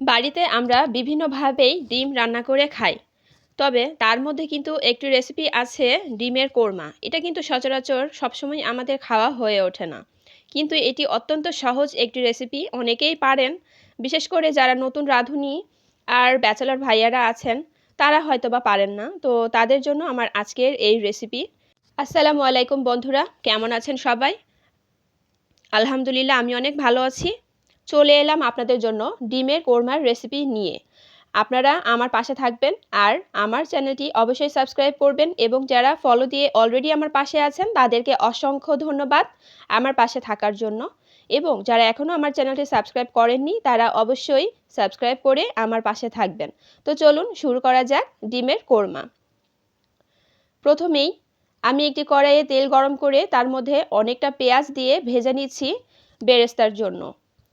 বাড়িতে আমরা বিভিন্নভাবেই ডিম রান্না করে খাই। তবে তার মধ্যে কিন্তু একটি রেসিপি আছে ডিমের কোরমা। এটা কিন্তু সচরাচর সবসময় আমাদের খাওয়া হয়ে ওঠে না। কিন্তু এটি অত্যন্ত সহজ একটি রেসিপি অনেকেই পারেন। বিশেষ করে যারা নতুন রাঁধুনি আর ব্যাচেলর ভাইয়ারা আছেন, তারা হয়তো বা পারেন না। তো তাদের জন্য আমার আজকের এই রেসিপি আসসালামু আলাইকুম বন্ধুরা, কেমন আছেন সবাই? আলহামদুলিল্লাহ, আমি অনেক ভালো আছি। চলে এলাম আপনাদের জন্য ডিমের কোরমার রেসিপি নিয়ে। আপনারা আমার পাশে থাকবেন আর আমার চ্যানেলটি অবশ্যই সাবস্ক্রাইব করবেন এবং যারা ফলো দিয়ে অলরেডি আমার পাশে আছেন, তাদেরকে অসংখ্য ধন্যবাদ আমার পাশে থাকার জন্য। এবং যারা এখনও আমার চ্যানেলটি সাবস্ক্রাইব করেননি, তারা অবশ্যই সাবস্ক্রাইব করে আমার পাশে থাকবেন। তো চলুন শুরু করা যাক ডিমের কোরমা। প্রথমেই আমি একটি কড়াইয়ে তেল গরম করে তার মধ্যে অনেকটা পেঁয়াজ দিয়ে ভেজে নিচ্ছি বেরেস্তার জন্য।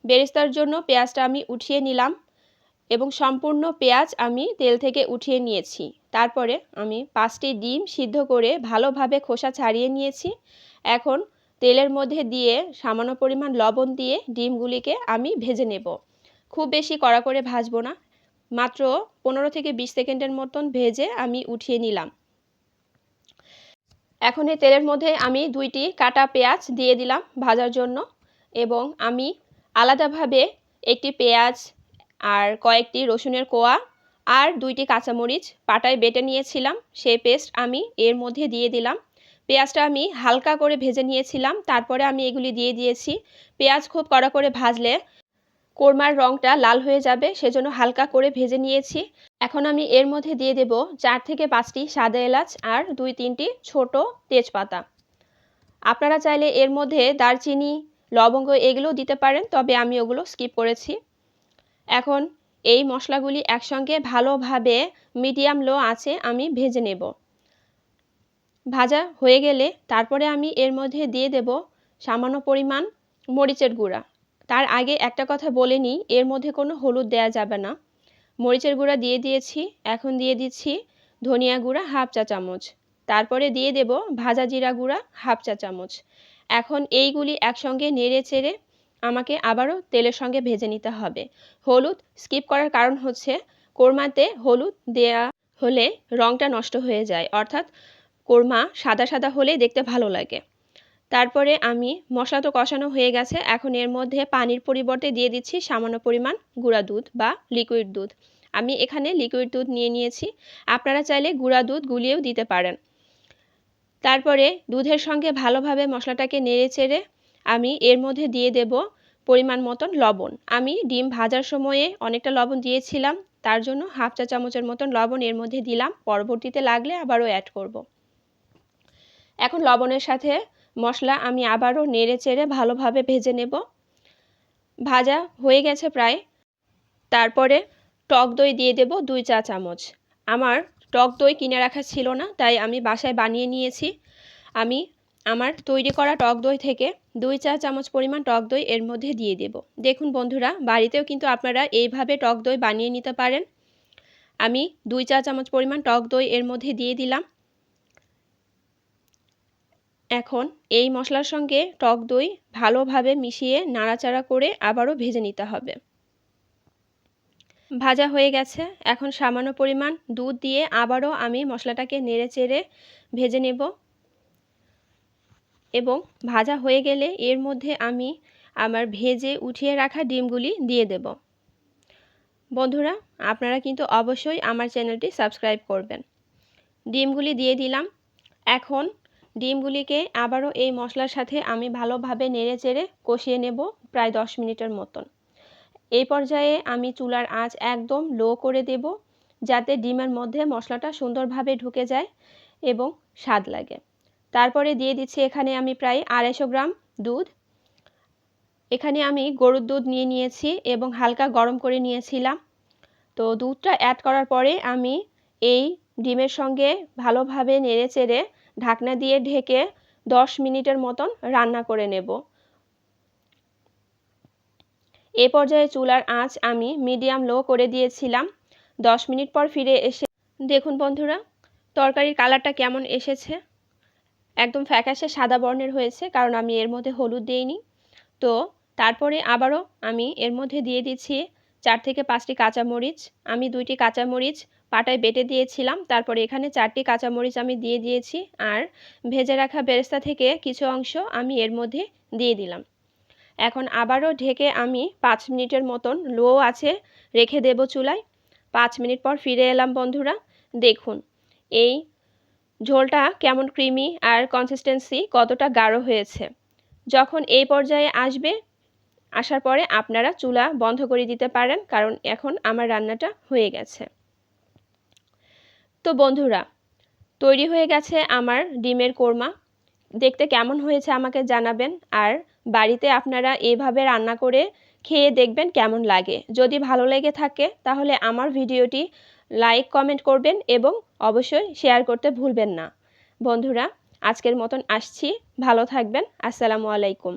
বেরেস্তার জন্য পেঁয়াজটা আমি উঠিয়ে নিলাম এবং সম্পূর্ণ পেঁয়াজ আমি তেল থেকে উঠিয়ে নিয়েছি। তারপরে আমি পাঁচটি ডিম সিদ্ধ করে ভালোভাবে খোসা ছাড়িয়ে নিয়েছি। এখন তেলের মধ্যে দিয়ে সামান্য পরিমাণ লবণ দিয়ে ডিমগুলিকে আমি ভেজে নেব। খুব বেশি কড়া করে ভাজবো না। মাত্র পনেরো থেকে বিশ সেকেন্ডের মতন ভেজে আমি উঠিয়ে নিলাম। এখন এই তেলের মধ্যে আমি দুইটি কাটা পেঁয়াজ দিয়ে দিলাম ভাজার জন্য এবং আমি আলাদাভাবে একটি পেঁয়াজ আর কয়েকটি রসুনের কোয়া আর দুইটি কাঁচামরিচ পাটায় বেটে নিয়েছিলাম। সেই পেস্ট আমি এর মধ্যে দিয়ে দিলাম। পেঁয়াজটা আমি হালকা করে ভেজে নিয়েছিলাম। তারপরে আমি এগুলি দিয়ে দিয়েছি। পেঁয়াজ খুব কড়া করে ভাজলে কোরমার রঙটা লাল হয়ে যাবে, সেজন্য হালকা করে ভেজে নিয়েছি। এখন আমি এর মধ্যে দিয়ে দেব চার থেকে পাঁচটি সাদা এলাচ আর দুই তিনটি ছোট তেজপাতা। আপনারা চাইলে এর মধ্যে দারচিনি লবঙ্গ এগুলোও দিতে পারেন, তবে আমি ওগুলো স্কিপ করেছি। এখন এই মশলাগুলি একসঙ্গে ভালোভাবে মিডিয়াম লো আছে, আমি ভেজে নেব। ভাজা হয়ে গেলে তারপরে আমি এর মধ্যে দিয়ে দেব সামান্য পরিমাণ মরিচের গুঁড়া। তার আগে একটা কথা বলে নিই, এর মধ্যে কোনো হলুদ দেয়া যাবে না। মরিচের গুঁড়া দিয়ে দিয়েছি, এখন দিয়ে দিচ্ছি ধনিয়া গুঁড়া হাফ চা চামচ। তারপরে দিয়ে দেব ভাজা জিরা গুঁড়া হাফ চা চামচ। এখন এইগুলি একসঙ্গে নেড়ে চেড়ে আমাকে আবারও তেলের সঙ্গে ভেজে নিতে হবে। হলুদ স্কিপ করার কারণ হচ্ছে কোরমাতে হলুদ দেয়া হলে রঙটা নষ্ট হয়ে যায়, অর্থাৎ কোরমা সাদা সাদা হলে দেখতে ভালো লাগে। তারপরে আমি মশলা তো কষানো হয়ে গেছে, এখন এর মধ্যে পানির পরিবর্তে দিয়ে দিচ্ছি সামান্য পরিমাণ গুঁড়া দুধ বা লিকুইড দুধ। আমি এখানে লিকুইড দুধ নিয়ে নিয়েছি, আপনারা চাইলে গুঁড়া দুধ গুলিয়েও দিতে পারেন। তারপরে দুধের সঙ্গে ভালোভাবে মশলাটাকে নেড়ে চেড়ে আমি এর মধ্যে দিয়ে দেব পরিমাণ মতন লবণ। আমি ডিম ভাজার সময়ে অনেকটা লবণ দিয়েছিলাম, তার জন্য হাফ চা চামচের মতন লবণ এর মধ্যে দিলাম। পরবর্তীতে লাগলে আবারও অ্যাড করব। এখন লবণের সাথে মশলা আমি আবারও নেড়ে চেড়ে ভালোভাবে ভেজে নেব। ভাজা হয়ে গেছে প্রায়। তারপরে টক দই দিয়ে দেব দুই চা চামচ। আমার টক দই কিনে রাখা ছিল না, তাই আমি বাসায় বানিয়ে নিয়েছি। আমি আমার তৈরি করা টক দই থেকে দুই চা চামচ পরিমাণ টক দই এর মধ্যে দিয়ে দেব। দেখুন বন্ধুরা, বাড়িতেও কিন্তু আপনারা এইভাবে টক দই বানিয়ে নিতে পারেন। আমি দুই চা চামচ পরিমাণ টক দই এর মধ্যে দিয়ে দিলাম। এখন এই মশলার সঙ্গে টক দই ভালোভাবে মিশিয়ে নাড়াচাড়া করে আবারও ভেজে নিতে হবে। ভাজা হয়ে গেছে। এখন সামান্য পরিমাণ দুধ দিয়ে আবারও আমি মশলাটাকে নেড়ে চেড়ে ভেজে নেব। এবং ভাজা হয়ে গেলে এর মধ্যে আমি আমার ভেজে উঠিয়ে রাখা ডিমগুলি দিয়ে দেব। বন্ধুরা, আপনারা কিন্তু অবশ্যই আমার চ্যানেলটি সাবস্ক্রাইব করবেন। ডিমগুলি দিয়ে দিলাম। এখন ডিমগুলিকে আবারও এই মশলার সাথে আমি ভালোভাবে নেড়ে চেড়ে কষিয়ে নেব প্রায় দশ মিনিটের মতন। এই পর্যায়ে আমি চুলার আঁচ একদম লো করে দেব, যাতে ডিমের মধ্যে মশলাটা সুন্দরভাবে ঢুকে যায় এবং স্বাদ লাগে। তারপরে দিয়ে দিচ্ছি এখানে আমি প্রায় আড়াইশো গ্রাম দুধ। এখানে আমি গরুর দুধ নিয়ে নিয়েছি এবং হালকা গরম করে নিয়েছিলাম। তো দুধটা অ্যাড করার পরে আমি এই ডিমের সঙ্গে ভালোভাবে নেড়ে চেড়ে ঢাকনা দিয়ে ঢেকে দশ মিনিটের মতন রান্না করে নেব। এ পর্যায়ে চুলার আঁচ আমি মিডিয়াম লো করে দিয়েছিলাম। দশ মিনিট পর ফিরে এসে দেখুন বন্ধুরা, তরকারির কালারটা কেমন এসেছে? একদম ফ্যাকাশে সাদা বর্ণের হয়েছে, কারণ আমি এর মধ্যে হলুদ দিইনি। তো তারপরে আবারও আমি এর মধ্যে দিয়ে দিচ্ছি চার থেকে পাঁচটি কাঁচামরিচ। আমি দুইটি কাঁচামরিচ পাটায় বেটে দিয়েছিলাম, তারপরে এখানে চারটি কাঁচামরিচ আমি দিয়ে দিয়েছি। আর ভেজে রাখা বেরেস্তা থেকে কিছু অংশ আমি এর মধ্যে দিয়ে দিলাম। এখন আবারও ঢেকে আমি পাঁচ মিনিটের মতন লো আছে, রেখে দেব চুলায়। পাঁচ মিনিট পর ফিরে এলাম বন্ধুরা, দেখুন, এই ঝোলটা কেমন ক্রিমি আর কনসিস্টেন্সি কতটা গাঢ় হয়েছে। যখন এই পর্যায়ে আসবে, আসার পরে আপনারা চুলা বন্ধ করে দিতে পারেন, কারণ এখন আমার রান্নাটা হয়ে গেছে। তো বন্ধুরা, তৈরি হয়ে গেছে আমার ডিমের কোরমা। দেখতে কেমন হয়েছে আমাকে জানাবেন, আর বাড়িতে আপনারা এভাবে রান্না করে খেয়ে দেখবেন কেমন লাগে। যদি ভালো লেগে থাকে, তাহলে আমার ভিডিওটি লাইক, কমেন্ট করবেন এবং অবশ্যই শেয়ার করতে ভুলবেন না। বন্ধুরা, আজকের মতন আসছি। ভালো থাকবেন। আসসালামু আলাইকুম।